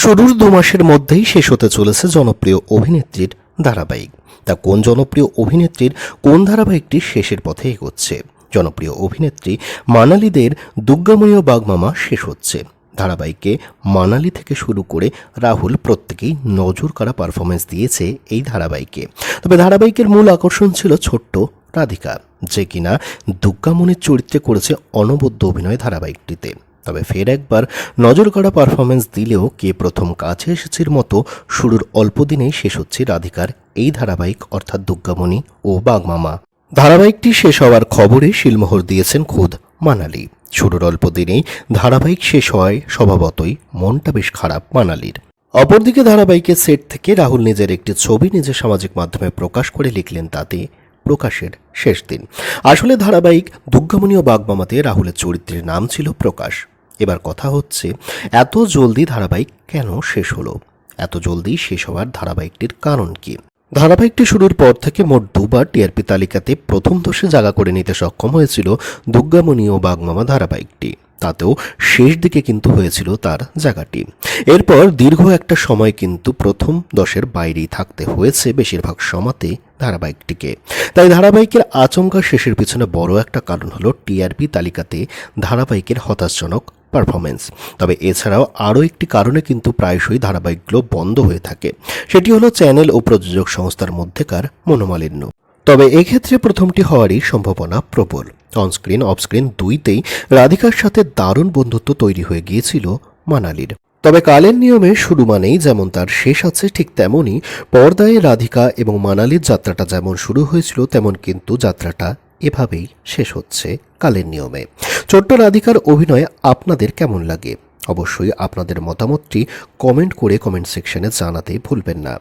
শুরুর দু মাসের মধ্যেই শেষ হতে চলেছে জনপ্রিয় অভিনেত্রীর ধারাবাহিক। তা কোন জনপ্রিয় অভিনেত্রীর কোন ধারাবাহিকটি শেষের পথে এগোচ্ছে? জনপ্রিয় অভিনেত্রী মানালিদের দুর্গাময়ী বাগমামা শেষ হচ্ছে। ধারাবাহিকে মানালি থেকে শুরু করে রাহুল প্রত্যেকেই নজর কাড়া পারফরমেন্স দিয়েছে এই ধারাবাহিকে। তবে ধারাবাহিকের মূল আকর্ষণ ছিল ছোট্ট রাধিকা, যে কিনা দুর্গামণির চরিত্রে করেছে অনবদ্য অভিনয় ধারাবাহিকটিতে। তবে ফের একবার নজর কাড়া পারফরমেন্স দিলেও কে প্রথম কাছে এসেছির মতো শুরুর অল্প দিনেই শেষ হচ্ছে রাধিকার, এই ধারাবাহিক অর্থাৎ দুর্গামণি ও বাগমামা। ধারাবাহিকটি শেষ হওয়ার খবরে শিলমোহর দিয়েছেন খোদ মানালি। শুরুর অল্প দিনেই ধারাবাহিক শেষ হওয়ায় স্বভাবতই মনটা বেশ খারাপ মানালির। অপরদিকে ধারাবাহিকের সেট থেকে রাহুল নিজের একটি ছবি নিজের সামাজিক মাধ্যমে প্রকাশ করে লিখলেন তাতে প্রকাশের শেষ দিন। আসলে ধারাবাহিক দুর্গামণি ও বাগমামাতে রাহুলের চরিত্রের নাম ছিল প্রকাশ। এবার কথা হচ্ছে, এত জলদি ধারাবাহিক কেন শেষ হলো? এত জলদি শেষ হওয়ার ধারাবাহিকটির কারণ কি? ধারাবাহিকটি শুরুর পর থেকে মোট দুবার টিআরপি তালিকাতে প্রথম দশে জায়গা করে নিতে সক্ষম হয়েছিল দুর্গামণি ও বাগমামা ধারাবাহিকটি। তাতেও শেষ দিকে কিন্তু হয়েছিল তার জায়গাটি। এরপর দীর্ঘ একটা সময় কিন্তু প্রথম দশের বাইরেই থাকতে হয়েছে বেশিরভাগ সমাতে ধারাবাহিকটিকে। তাই ধারাবাহিকের আচমকা শেষের পিছনে বড় একটা কারণ হলো টিআরপি তালিকাতে ধারাবাহিকের হতাশজনক পারফরমেন্স তবে এছাড়াও আরও একটি কারণে কিন্তু প্রায়শই ধারাবাহিকগুলো বন্ধ হয়ে থাকে। সেটি হলো চ্যানেল ও প্রযোজক সংস্থার মধ্যেকার মনোমালিন্য। তবে এক্ষেত্রে প্রথমটি হওয়ারই সম্ভাবনা প্রবল। অনস্ক্রিন অফস্ক্রিন দুইতেই রাধিকার সাথে দারুণ বন্ধুত্ব তৈরি হয়ে গিয়েছিল মানালির। তবে কালের নিয়মে শুরু মানেই যেমন তার শেষ আছে ঠিক তেমনই পর্দায় রাধিকা এবং মানালির যাত্রাটা যেমন শুরু হয়েছিল, তেমন কিন্তু যাত্রাটা এভাবেই শেষ হচ্ছে কালের নিয়মে। ছোট্ট রাধিকার অভিনয় আপনাদের কেমন লাগে? অবশ্যই আপনাদের মতামতটি কমেন্ট করে কমেন্ট সেকশনে জানাতে ভুলবেন না।